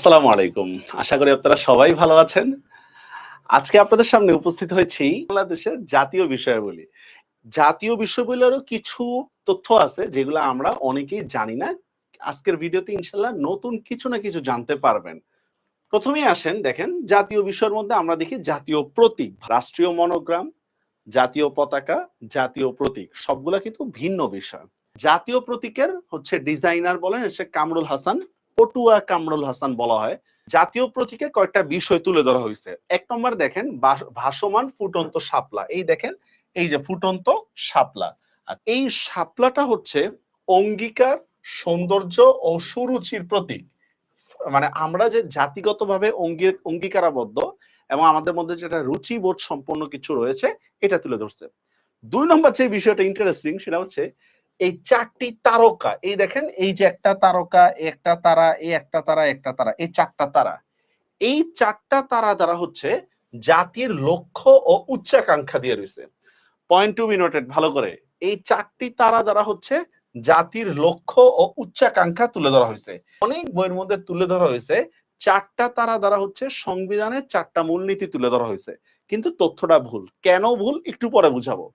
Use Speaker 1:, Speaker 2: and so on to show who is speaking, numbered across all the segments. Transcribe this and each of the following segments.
Speaker 1: আসসালামু আলাইকুম। আশা করি আপনারা সবাই ভালো আছেন। আজকে আপনাদের সামনে উপস্থিত হয়েছি বাংলাদেশের জাতীয় বিষয়াবলী। জাতীয় বিষয়গুলোরও কিছু তথ্য আছে যেগুলো আমরা অনেকেই জানি না। আজকের ভিডিওতে ইনশাল্লাহ নতুন কিছু না কিছু জানতে পারবেন। প্রথমেই আসেন, দেখেন, জাতীয় বিষয়ের মধ্যে আমরা দেখি জাতীয় প্রতীক, রাষ্ট্রীয় মনোগ্রাম, জাতীয় পতাকা, জাতীয় প্রতীক, সবগুলা কিন্তু ভিন্ন বিষয়। জাতীয় প্রতীকের হচ্ছে ডিজাইনার বলেন হচ্ছে কামরুল হাসান। পটুয়া কামরুল হাসান বলা হয়। জাতীয় প্রতীকে কয়েকটা বিষয় তুলে ধরা হয়েছে। এক নম্বর দেখেন ভাসমান ফুটন্ত শাপলা। এই দেখেন, এই যে ফুটন্ত শাপলা। আর এই শাপলাটা হচ্ছে অঙ্গীকার, সৌন্দর্য ও সুরুচির প্রতীক। মানে আমরা যে জাতিগতভাবে অঙ্গী- অঙ্গীকারাবদ্ধ এবং আমাদের মধ্যে যেটা রুচিবোধ সম্পন্ন কিছু রয়েছে, এটা তুলে ধরছে। দুই নম্বর যে বিষয়টা ইন্টারেস্টিং সেটা হচ্ছে এই চারটি তারকা, এই দেখেন, এই যে একটা তারকা একটা তারা, এই একটা তারা একটা তারা, এই চারটা তারা। এই চারটা তারা দ্বারা হচ্ছে জাতির লক্ষ্য ও উচ্চাকাঙ্ক্ষা দিয়ে রয়েছে। পয়েন্ট টু বি নোটেড ভালো করে। এই চারটি তারা দ্বারা হচ্ছে জাতির লক্ষ্য ও উচ্চাকাঙ্ক্ষা তুলে ধরা হয়েছে। অনেক বইয়ের মধ্যে তুলে ধরা হয়েছে, চারটা তারা দ্বারা হচ্ছে সংবিধানের চারটা মূলনীতি তুলে ধরা হয়েছে। কিন্তু তথ্যটা ভুল। কেন ভুল? একটু পরে বুঝাবো।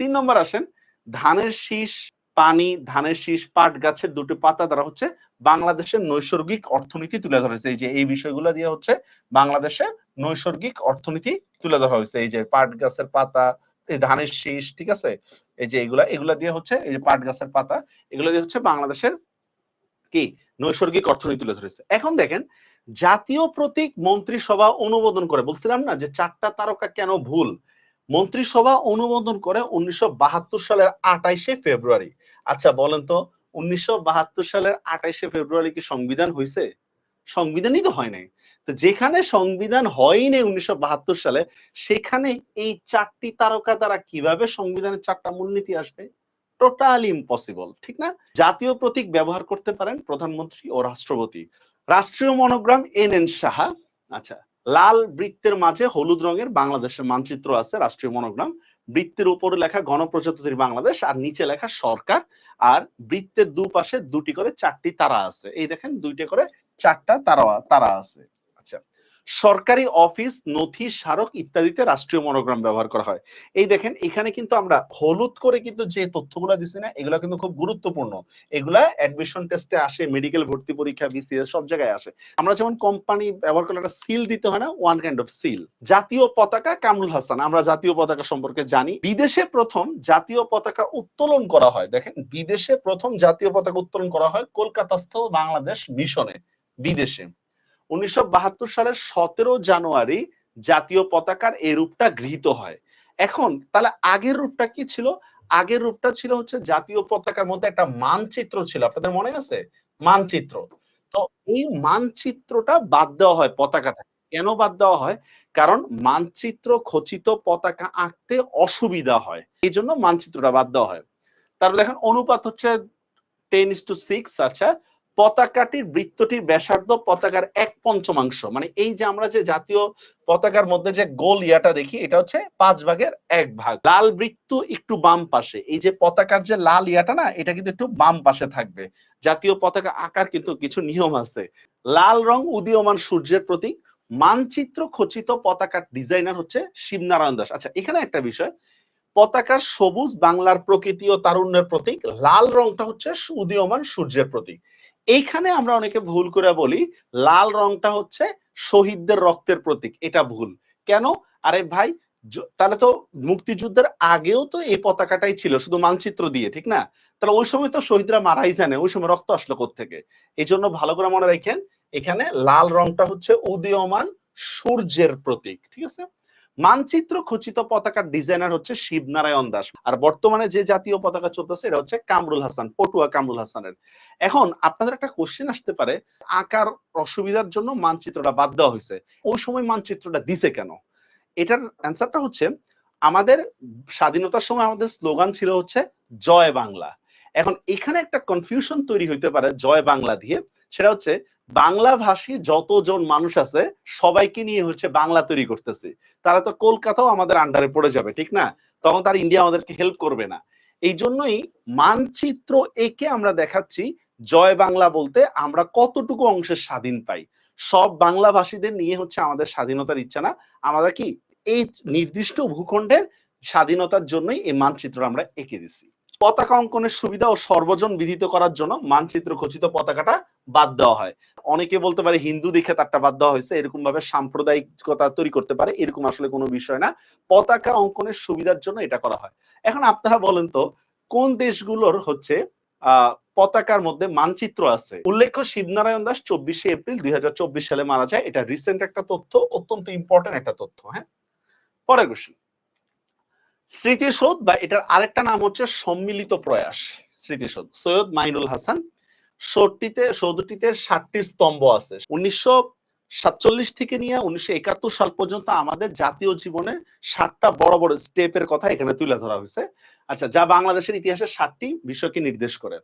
Speaker 1: তিন নম্বর আসেন, ধানের শীষ পানি, ধানের শীষ, পাট, গাছের দুটি পাতা দ্বারা হচ্ছে বাংলাদেশের নৈসর্গিক অর্থনীতি তুলে ধরা হয়েছে। এই যে, এই বিষয়গুলো দিয়ে হচ্ছে বাংলাদেশের নৈসর্গিক অর্থনীতি তুলে ধরা হয়েছে। এই যে, পাট গাছের পাতা, এই ধানের শীষ, ঠিক আছে? এই যে, এগুলা এগুলা দিয়ে হচ্ছে এই যে, পাট গাছের পাতা, এগুলো দিয়ে হচ্ছে বাংলাদেশের কি? নৈসর্গিক অর্থনীতি তুলে ধরেছে। এখন দেখেন, জাতীয় প্রতীক মন্ত্রিসভা অনুমোদন করে, বলছিলাম না যে চারটা তারকা কেন ভুল? মন্ত্রিসভা অনুমোদন করে উনিশশো সালের আঠাইশে ফেব্রুয়ারি। আচ্ছা বলেন তো, উনিশশো সালের আঠাইশে ফেব্রুয়ারি কি সংবিধান হয়েছে সংবিধানই তো হয় নাই। তো যেখানে সংবিধান হয়নি উনিশশো সালে, সেখানে এই চারটি তারকা দ্বারা কীভাবে সংবিধানের চারটা মূলনীতি আসবে? টোটালি ইম্পসিবল ঠিক না? জাতীয় প্রতীক ব্যবহার করতে পারেন প্রধানমন্ত্রী ও রাষ্ট্রপতি। রাষ্ট্রীয় মনোগ্রাম এন এন সাহা আচ্ছা লাল বৃত্তের মাঝে হলুদ রঙের বাংলাদেশের মানচিত্র আছে, রাষ্ট্রীয় মনোগ্রাম। বৃত্তের উপরে লেখা গণপ্রজাতন্ত্রী বাংলাদেশ আর নিচে লেখা সরকার। আর বৃত্তের দুপাশে দুটি করে চারটি তারা আছে। এই দেখেন, দুইটা করে চারটা তারা তারা আছে। সরকারি অফিস, নথি, স্মারক ইত্যাদিতে রাষ্ট্রীয় মনোগ্রাম ব্যবহার করা হয়। এই দেখেন, এখানে কিন্তু আমরা হলুদ করে কিন্তু যে তথ্যগুলো দিছি না, এগুলো কিন্তু খুব গুরুত্বপূর্ণ। এগুলা অ্যাডমিশন টেস্টে আসে মেডিকেল ভর্তি পরীক্ষা বিসিএস সব জায়গায় আসে। আমরা যেমন কোম্পানি ব্যবহার করলে একটা সিল দিতে হয় না ওয়ান কাইন্ড অফ সিল জাতীয় পতাকা কামরুল হাসান, আমরা জাতীয় পতাকা সম্পর্কে জানি। বিদেশে প্রথম জাতীয় পতাকা উত্তোলন করা হয়। দেখেন, বিদেশে প্রথম জাতীয় পতাকা উত্তোলন করা হয় কলকাতাস্থ বাংলাদেশ মিশনে বিদেশে। উনিশশো বাহাত্তর সালের সতেরো জানুয়ারি জাতীয় পতাকার এই রূপটা গৃহীত হয়। এখন তাহলে আগের রূপটা কি ছিল? আগের রূপটা ছিল হচ্ছে জাতীয় পতাকার মধ্যে একটা মানচিত্র ছিল। আপনাদের মনে আছে? মানচিত্র। তো এই মানচিত্রটা বাদ দেওয়া হয় পতাকাটা। কেন বাদ দেওয়া হয়? কারণ মানচিত্র খচিত পতাকা আঁকতে অসুবিধা হয়। এই জন্য মানচিত্রটা বাদ দেওয়া হয়। তারপর দেখেন অনুপাত হচ্ছে টেন ইস টু সিক্স আচ্ছা। পতাকাটির বৃত্তটির ব্যাসার্ধ পতাকার এক পঞ্চমাংশ। মানে এই যে আমরা যে জাতীয় পতাকার মধ্যে যে গোল ইয়াটা দেখি, এটা হচ্ছে পাঁচ ভাগের এক ভাগ। লাল বৃত্ত একটু বাম পাশে। এই যে পতাকার যে লাল ইয়াটা না, এটা কিন্তু একটু বাম পাশে থাকবে। জাতীয় পতাকা আকার কিন্তু কিছু নিয়ম আছে। লাল রং উদীয়মান সূর্যের প্রতীক। মানচিত্র খচিত পতাকার ডিজাইনার হচ্ছে শিবনারায়ণ দাস। আচ্ছা এখানে একটা বিষয়। পতাকার সবুজ বাংলার প্রকৃতি ও তারুণ্যের প্রতীক। লাল রংটা হচ্ছে উদীয়মান সূর্যের প্রতীক। এইখানে আমরা অনেকে ভুল করে বলি, লাল রংটা হচ্ছে শহীদদের রক্তের প্রতীক, এটা ভুল। কেন? আরে ভাই তাহলে তো মুক্তিযুদ্ধের আগেও তো এই পতাকাটাই ছিল, শুধু মানচিত্র দিয়ে, ঠিক না? তাহলে ওই সময় তো শহীদরা মারাই জানে, ওই সময় রক্ত আসলো থেকে এই জন্য ভালো করে মনে রাখেন, এখানে লাল রংটা হচ্ছে উদীয়মান সূর্যের প্রতীক, ঠিক আছে? মানচিত্র খচিত পতাকার ডিজাইনার হচ্ছে শিবনারায়ণ দাস। আর বর্তমানে যে জাতীয় পতাকা চলতেছে, এটা হচ্ছে কামরুল হাসান, পটুয়া কামরুল হাসানের। এখন আপনাদের একটা কোশ্চেন আসতে পারে, আকার অসুবিধার জন্য মানচিত্রটা বাদ দেওয়া হয়েছে। ওই সময় মানচিত্রটা দিছে কেন? এটার অ্যান্সারটা হচ্ছে, আমাদের স্বাধীনতার সময় আমাদের স্লোগান ছিল হচ্ছে, জয় বাংলা। এখন এখানে একটা কনফিউশন তৈরি হইতে পারে, জয় বাংলা দিয়ে। সেটা হচ্ছে বাংলা ভাষী যতজন মানুষ আছে, সবাইকে নিয়ে হচ্ছে বাংলা তৈরি করতেছে। তারা তো কলকাতাও আমাদের আন্ডারে পড়ে যাবে, ঠিক না? তখন তার ইন্ডিয়া আমাদেরকে হেল্প করবে না। এই জন্যই মানচিত্র একে আমরা দেখাচ্ছি, জয় বাংলা বলতে আমরা কতটুকু অংশের স্বাধীন পাই। সব বাংলাভাষীদের নিয়ে হচ্ছে আমাদের স্বাধীনতার ইচ্ছা না। আমরা কি এই নির্দিষ্ট ভূখণ্ডের স্বাধীনতার জন্যই এই মানচিত্র আমরা এঁকে দিছি। পতাকা অঙ্কনের সুবিধা ও সর্বজন বিধিত করার জন্য মানচিত্র খচিত পতাকাটা বাদ দেওয়া হয়। অনেকে বলতে পারে হিন্দু দেখে তারটা বাদ দেওয়া হয়েছে এরকম ভাবে সাম্প্রদায়িকতা তৈরি করতে পারে, এরকম আসলে কোনো বিষয় না। পতাকা অঙ্কনের সুবিধার জন্য এটা করা হয়। এখন আপনারা বলেন তো, কোন দেশগুলোর হচ্ছে পতাকার মধ্যে মানচিত্র আছে? উল্লেখ্য শিবনারায়ণ দাস চব্বিশে এপ্রিল দুই হাজার চব্বিশ সালে মারা যায়। এটা রিসেন্ট একটা তথ্য, অত্যন্ত ইম্পর্টেন্ট একটা তথ্য হ্যাঁ? পরের কোশ্চেন স্মৃতিসৌধ বা এটার আরেকটা নাম হচ্ছে সম্মিলিত প্রয়াস, স্মৃতিসৌধ। সৈয়দ মাইনুল হাসান সৌটিতে সৌধটিতে ষাটটি স্তম্ভ আছে। উনিশশো সাতচল্লিশ থেকে নিয়ে উনিশশো একাত্তর সাল পর্যন্ত আমাদের জাতীয় জীবনে ষাটটা বড় বড় স্টেপের কথা এখানে তুলে ধরা হয়েছে। আচ্ছা যা বাংলাদেশের ইতিহাসে ষাটটি বিষয়কে নির্দেশ করে।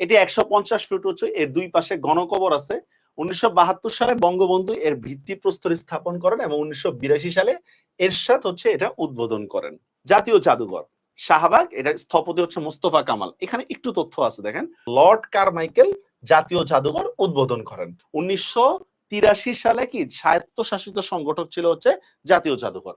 Speaker 1: এটি একশো পঞ্চাশ ফুট উঁচু, এর দুই পাশে গণকবর আছে। উনিশশো বাহাত্তর সালে বঙ্গবন্ধু এর ভিত্তি প্রস্তর স্থাপন করেন এবং উনিশশো বিরাশি সালে এরশাদ হচ্ছে এটা উদ্বোধন করেন। জাতীয় জাদুঘর। শাহবাগ এটা স্থপতি হচ্ছে মোস্তফা কামাল। এখানে একটু তথ্য আছে, দেখেন। লর্ড কারমাইকেল জাতীয় জাদুঘর উদ্বোধন করেন। উনিশশো তিরাশি সালে কি? স্বায়ত্তশাসিত সংগঠক ছিল হচ্ছে জাতীয় জাদুঘর।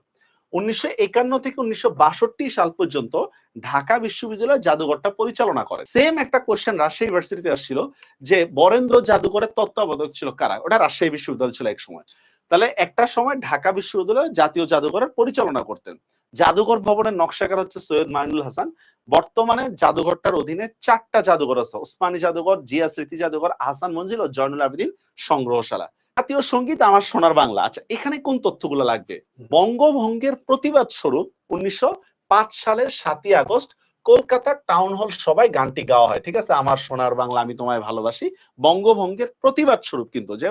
Speaker 1: উনিশশো একান্ন থেকে উনিশশো বাষট্টি সাল পর্যন্ত ঢাকা বিশ্ববিদ্যালয় জাদুঘরটা পরিচালনা করে। সেম একটা কোশ্চেন রাজশাহী ইউনিভার্সিটিতে আসছিল, যে বরেন্দ্র জাদুঘরের তত্ত্বাবধায়ক ছিল কারা? ওটা রাজশাহী বিশ্ববিদ্যালয় ছিল এক সময়। তাহলে একটা সময় ঢাকা বিশ্ববিদ্যালয় জাতীয় জাদুঘরের পরিচালনা করতেন। জাদুঘর ভবনের নকশাকার হচ্ছে সৈয়দ মাইনুল হাসান। বর্তমানে জাদুঘরটার অধীনে চারটা জাদুঘর আছে। ওসমানী জাদুঘর জিয়া স্মৃতি জাদুঘর আহসান মঞ্জিল ও জয়নুল আবেদিন সংগ্রহশালা। জাতীয় সংগীত আমার সোনার বাংলা। আচ্ছা এখানে কোন তথ্যগুলো লাগবে? বঙ্গভঙ্গের প্রতিবাদ স্বরূপ উনিশশো পাঁচ সালের সাতই আগস্ট কলকাতার টাউন হল সবাই গানটি গাওয়া হয়, ঠিক আছে? আমার সোনার বাংলা আমি তোমায় ভালোবাসি। বঙ্গভঙ্গের প্রতিবাদ স্বরূপ কিন্তু যে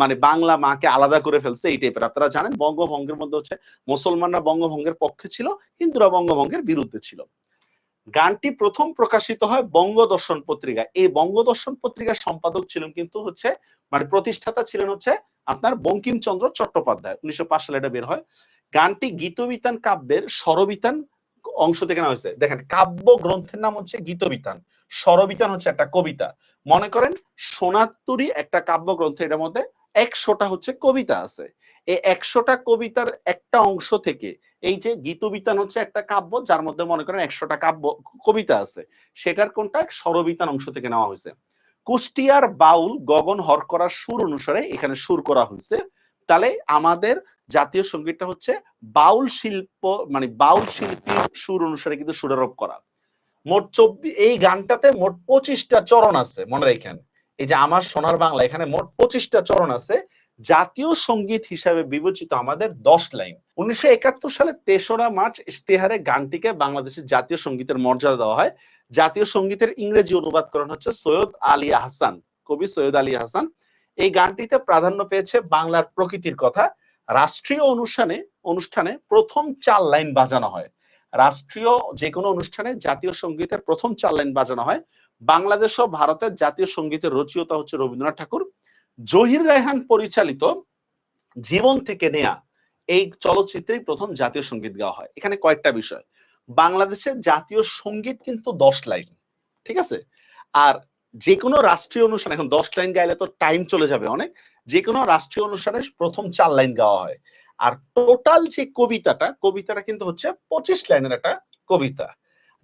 Speaker 1: মানে বাংলা মাকে আলাদা করে ফেলছে এই টাইপের আপনারা জানেন বঙ্গভঙ্গের মধ্যে হচ্ছে মুসলমানরা বঙ্গভঙ্গের পক্ষে ছিল, হিন্দুরা বঙ্গভঙ্গের বিরুদ্ধে ছিল। গানটি প্রথম প্রকাশিত হয় বঙ্গদর্শন পত্রিকা এই বঙ্গদর্শন পত্রিকার সম্পাদক ছিলেন কিন্তু হচ্ছে মানে প্রতিষ্ঠাতা ছিলেন হচ্ছে আপনার বঙ্কিমচন্দ্র চট্টোপাধ্যায়। উনিশশো পাঁচ সালে এটা বের হয়। গানটি গীতবিতান কাব্যের স্বরবিতান অংশ থেকে নেওয়া হয়েছে। দেখেন কাব্য গ্রন্থের নাম হচ্ছে গীতবিতান। স্বরবিতান হচ্ছে একটা কবিতা। মনে করেন সোনাত্তরি একটা কাব্য গ্রন্থ এটার মধ্যে একশোটা হচ্ছে কবিতা আছে। এই একশোটা কবিতার একটা অংশ থেকে এই যে গীতবিতান হচ্ছে একটা কাব্য, যার মধ্যে মনে করেন একশোটা কাব্য কবিতা আছে, সেটার কোনটা স্বরবিতান অংশ থেকে নেওয়া হয়েছে। কুষ্টিয়ার বাউল গগন হর করার সুর অনুসারে এখানে সুর করা হয়েছে। তাহলে আমাদের জাতীয় সঙ্গীতটা হচ্ছে বাউল শিল্প মানে বাউল শিল্পীর সুর অনুসারে কিন্তু সুরারোপ করা। মোট চব্বিশ এই গানটাতে মোট পঁচিশটা চরণ আছে, মনে রাখেন। এই যে আমার সোনার বাংলা, এখানে মোট পঁচিশটা চরণ আছে। জাতীয় সংগীত হিসাবে বিবেচিত আমাদের দশ লাইন। উনিশশো একাত্তর সালে তেসরা মার্চ ইস্তেহারে গানটিকে বাংলাদেশের জাতীয় সঙ্গীতের মর্যাদা দেওয়া হয়। জাতীয় সঙ্গীতের ইংরেজি অনুবাদ করেন হচ্ছে সৈয়দ আলী হাসান কবি সৈয়দ আলী হাসান এই গানটিতে প্রাধান্য পেয়েছে বাংলার প্রকৃতির কথা। রাষ্ট্রীয় অনুষ্ঠানে অনুষ্ঠানে প্রথম চার লাইন বাজানো হয়। রাষ্ট্রীয় যে কোনো অনুষ্ঠানে জাতীয় সঙ্গীতের প্রথম চার লাইন বাজানো হয়। বাংলাদেশ ও ভারতের জাতীয় সঙ্গীতের রচয়িতা হচ্ছে রবীন্দ্রনাথ ঠাকুর। জহির রায়হান পরিচালিত জীবন থেকে নেয়া এই চলচ্চিত্রেই প্রথম জাতীয় সংগীত গাওয়া হয়। এখানে কয়েকটা বিষয়। বাংলাদেশের জাতীয় সংগীত কিন্তু দশ লাইন, ঠিক আছে? আর যে কোনো রাষ্ট্রীয় অনুষ্ঠান, এখন দশ লাইন গাইলে তো টাইম চলে যাবে অনেক। যে কোনো রাষ্ট্রীয় অনুষ্ঠানে প্রথম চার লাইন গাওয়া হয়। আর টোটাল যে কবিতাটা কবিতাটা কিন্তু হচ্ছে পঁচিশ লাইনের একটা কবিতা।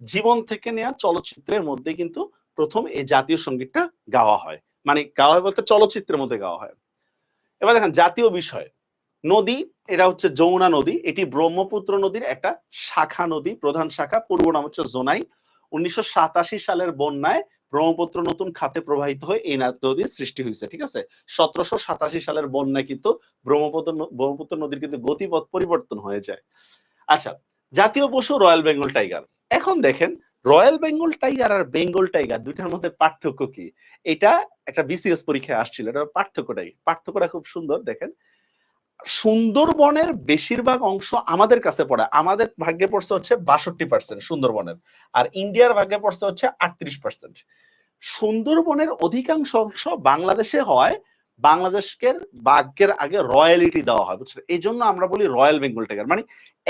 Speaker 1: জীবন থেকে নেওয়া চলচ্চিত্রের মধ্যে কিন্তু প্রথম এই জাতীয় সঙ্গীতটা গাওয়া হয়। মানে গাওয়া হয় বলতে চলচ্চিত্রের মধ্যে গাওয়া হয়। এবার দেখেন, জাতীয় বিষয়। নদী, এটা হচ্ছে যমুনা নদী। এটি ব্রহ্মপুত্র নদীর একটা শাখা নদী। প্রধান শাখা, পূর্ব নাম হচ্ছে জোনাই। উনিশশো সাতাশি সালের বন্যায় ব্রহ্মপুত্র নতুন খাতে প্রবাহিত হয়ে এই নদীর সৃষ্টি হয়েছে, ঠিক আছে? সতেরোশো সাতাশি সালের বন্যায় কিন্তু ব্রহ্মপুত্র ব্রহ্মপুত্র নদীর কিন্তু গতিপথ পরিবর্তন হয়ে যায়। আচ্ছা জাতীয় পশু রয়্যাল বেঙ্গল টাইগার। এখন দেখেন, রয়্যাল বেঙ্গল টাইগার আর বেঙ্গল টাইগার দুইটার মধ্যে পার্থক্য কি? এটা একটা বিসিএস পরীক্ষায় আসছিল এটা পার্থক্যটাই পার্থক্যটা খুব সুন্দর, দেখেন। সুন্দরবনের বেশিরভাগ অংশ আমাদের কাছে পড়ে, আমাদের ভাগ্যে পড়ছে হচ্ছে বাষট্টি পার্সেন্ট সুন্দরবনের, আর ইন্ডিয়ার ভাগ্যে পড়ছে হচ্ছে আটত্রিশ পার্সেন্ট সুন্দরবনের অধিকাংশ অংশ বাংলাদেশে হয় বাংলাদেশকে বাঘের আগে রয়্যালিটি দেওয়া হয়, বুঝছেন? এই জন্য আমরা বলি রয়্যাল বেঙ্গল টাইগার। মানে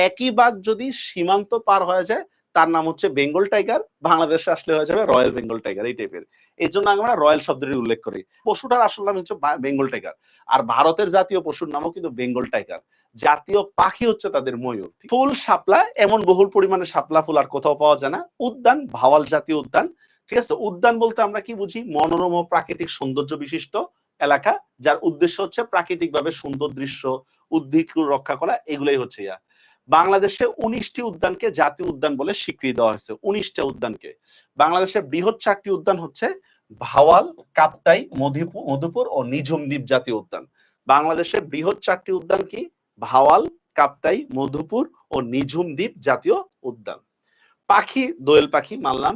Speaker 1: একই বাঘ যদি সীমান্ত পার হয়ে যায়, তার নাম হচ্ছে বেঙ্গল টাইগার, বাংলাদেশে আসলে হয়ে যাবে রয়্যাল বেঙ্গল টাইগার, এই টাইপের এই জন্য আমরা রয়্যাল শব্দটি উল্লেখ করি। পশুটার আসল নাম হচ্ছে বেঙ্গল টাইগার। আর ভারতের জাতীয় পশুর নামও কিন্তু বেঙ্গল টাইগার। জাতীয় পাখি হচ্ছে তাদের ময়ূর। ফুল শাপলা, এমন বহুল পরিমাণে শাপলা ফুল আর কোথাও পাওয়া যায় না। উদ্যান, ভাওয়াল জাতীয় উদ্যান। ঠিক আছে? উদ্যান বলতে আমরা কি বুঝি? মনোরম ও প্রাকৃতিক সৌন্দর্য বিশিষ্ট এলাকা, যার উদ্দেশ্য হচ্ছে প্রাকৃতিকভাবে সুন্দর দৃশ্য, উদ্ভিদ রক্ষা করা, এগুলোই হচ্ছে ইয়া। বাংলাদেশে উনিশটি উদ্যানকে জাতীয় উদ্যান বলে স্বীকৃতি দেওয়া হয়েছে, উনিশটা উদ্যানকে। বাংলাদেশের বৃহৎ চারটি উদ্যান হচ্ছে ভাওয়াল, কাপ্তাই মধুপুর মধুপুর ও নিঝুম দ্বীপ জাতীয় উদ্যান। বাংলাদেশের বৃহৎ চারটি উদ্যান কি? ভাওয়াল, কাপ্তাই, মধুপুর ও নিঝুম দ্বীপ জাতীয় উদ্যান। পাখি, দোয়েল পাখি মানলাম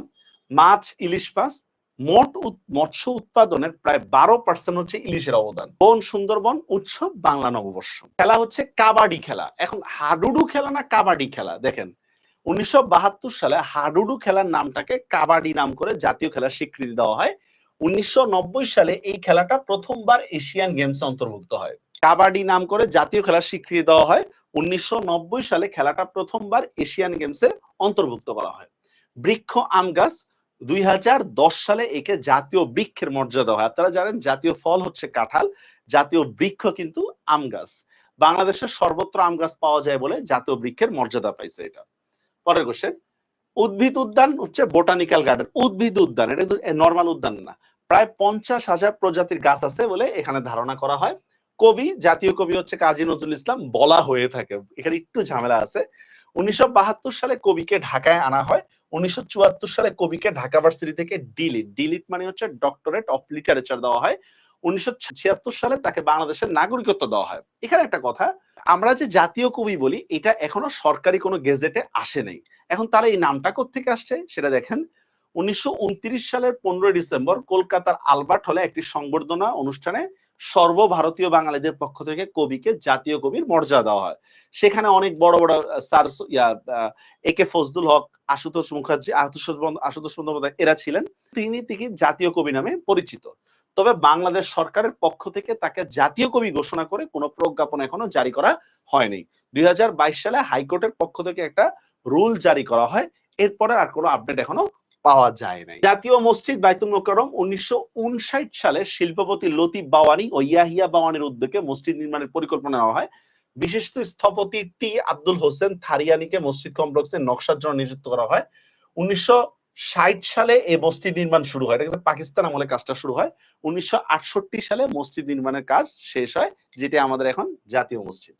Speaker 1: মাছ, ইলিশ মাছ, মোট মৎস্য উৎপাদনের প্রায় বারো পার্সেন্ট হচ্ছে ইলিশের অবদান। বন সুন্দরবন উৎসব বাংলা নববর্ষ। খেলা হচ্ছে কাবাডি খেলা। এখন হাডুডু খেলা না কাবাডি খেলা? দেখেন, উনিশশো বাহাত্তর সালে হাডুডু খেলার নামটাকে কাবাডি নাম করে জাতীয় খেলার স্বীকৃতি দেওয়া হয়। উনিশশো নব্বই সালে এই খেলাটা প্রথমবার এশিয়ান গেমসে অন্তর্ভুক্ত হয়। কাবাডি নাম করে জাতীয় খেলার স্বীকৃতি দেওয়া হয়। উনিশশো নব্বই সালে খেলাটা প্রথমবার এশিয়ান গেমসে অন্তর্ভুক্ত করা হয়। বৃক্ষ, আম গাছ দুই হাজার দশ সালে একে জাতীয় বৃক্ষের মর্যাদা হয়। আপনারা জানেন জাতীয় ফল হচ্ছে কাঁঠাল, জাতীয় বৃক্ষ কিন্তু আম গাছ। বাংলাদেশের সর্বত্র আম গাছ পাওয়া যায় বলে জাতীয় বৃক্ষের মর্যাদা পাইছে এটা। পরের কোশ্চেন উদ্ভিদ উদ্যান হচ্ছে বোটানিক্যাল গার্ডেন। উদ্ভিদ উদ্যান, এটা নর্মাল উদ্যান না। প্রায় পঞ্চাশ হাজার প্রজাতির গাছ আছে বলে এখানে ধারণা করা হয়। কবি, জাতীয় কবি হচ্ছে কাজী নজরুল ইসলাম, বলা হয়ে থাকে। এখানে একটু ঝামেলা আছে। উনিশশো বাহাত্তর সালে কবিকে ঢাকায় আনা হয়। উনিশশো চুয়াত্তর সালে কবিকে ঢাকা ভার্সিটি থেকে ডিলিট। ডিলিট মানে হচ্ছে ডক্টরেট অফ লিটারেচার দেওয়া হয়। উনিশশো ছিয়াত্তর সালে তাকে বাংলাদেশের নাগরিকত্ব দেওয়া হয়। এখানে একটা কথা, আমরা যে জাতীয় কবি বলি, এটা এখনও সরকারি কোনো গেজেটে আসে নাই। এখন তারা এই নামটা থেকে আসছে সেটা দেখেন। উনিশশো উনত্রিশ সালের পনেরোই ডিসেম্বর কলকাতার আলবার্ট হলে একটি সংবর্ধনা অনুষ্ঠানে সর্বভারতীয় বাঙালিদের পক্ষ থেকে কবিকে জাতীয় কবির মর্যাদা দেওয়া হয়। সেখানে অনেক বড় বড় স্যার ইয়া এ কে ফজলুল হক, আশুতোষ মুখার্জি, আশুতোষ আশুতোষ বন্দ্যোপাধ্যায়, এরা ছিলেন। তিনি তিনি জাতীয় কবি নামে পরিচিত। তবে বাংলাদেশ সরকারের পক্ষ থেকে তাকে জাতীয় কবি ঘোষণা করে কোনো প্রজ্ঞাপন এখনও জারি করা হয়নি। দুই হাজার বাইশ সালে হাইকোর্টের পক্ষ থেকে একটা রুল জারি করা হয়। এরপরে আর কোনো আপডেট এখনও পাওয়া যায় নাই। জাতীয় মসজিদ বাইতুল মোকাররম উনিশশো সালে শিল্পপতি লতিফ বাওয়ানি ও ইয়াহিয়া বাওয়ানির উদ্যোগে মসজিদ নির্মাণের পরিকল্পনা নেওয়া হয়। বিশিষ্ট স্থপতি টি আব্দুল হোসেন থারিয়ানিকে মসজিদ কমপ্লেক্সের নকশার জন্য নিযুক্ত করা হয়। উনিশশো ষাট সালে এই মসজিদ নির্মাণ শুরু হয়। এটা কিন্তু পাকিস্তান আমলে কাজটা শুরু হয়। উনিশশো আটষট্টি সালে মসজিদ নির্মাণের কাজ শেষ হয়, যেটা আমাদের এখন জাতীয় মসজিদ।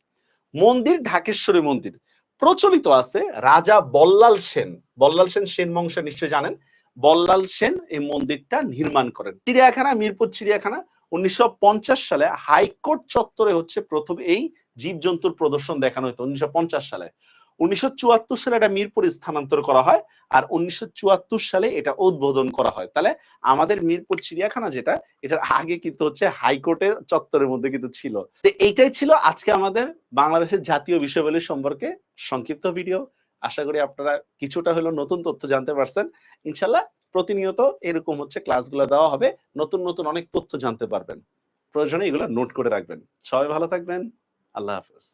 Speaker 1: মন্দির ঢাকেশ্বরী মন্দির। প্রচলিত আছে রাজা বল্লাল সেন। বল্লাল সেন সেন বংশ নিশ্চয় জানেন। বল্লাল সেন এই মন্দিরটা নির্মাণ করেন। চিড়িয়াখানা, মিরপুর চিড়িয়াখানা উনিশশো পঞ্চাশ সালে হাইকোর্ট চত্বরে হচ্ছে প্রথম এই জীবজন্তুর প্রদর্শন দেখানো হতো, উনিশশো পঞ্চাশ সালে। উনিশশো সালে এটা মিরপুর স্থানান্তর করা হয় আর উনিশশো সালে এটা উদ্বোধন করা হয়। তাহলে আমাদের মিরপুর চিড়িয়াখানা যেটা, এটার আগে কিন্তু হচ্ছে হাইকোর্টের চত্বরের মধ্যে কিন্তু ছিল। তো এইটাই ছিল আজকে আমাদের বাংলাদেশের জাতীয় বিষয়বলী সম্পর্কে সংক্ষিপ্ত ভিডিও। আশা করি আপনারা কিছুটা হলেও নতুন তথ্য জানতে পারছেন। ইনশাল্লাহ প্রতিনিয়ত এরকম হচ্ছে ক্লাসগুলো দেওয়া হবে। নতুন নতুন অনেক তথ্য জানতে পারবেন। প্রয়োজনে এগুলো নোট করে রাখবেন। সবাই ভালো থাকবেন। আল্লাহ হাফেজ।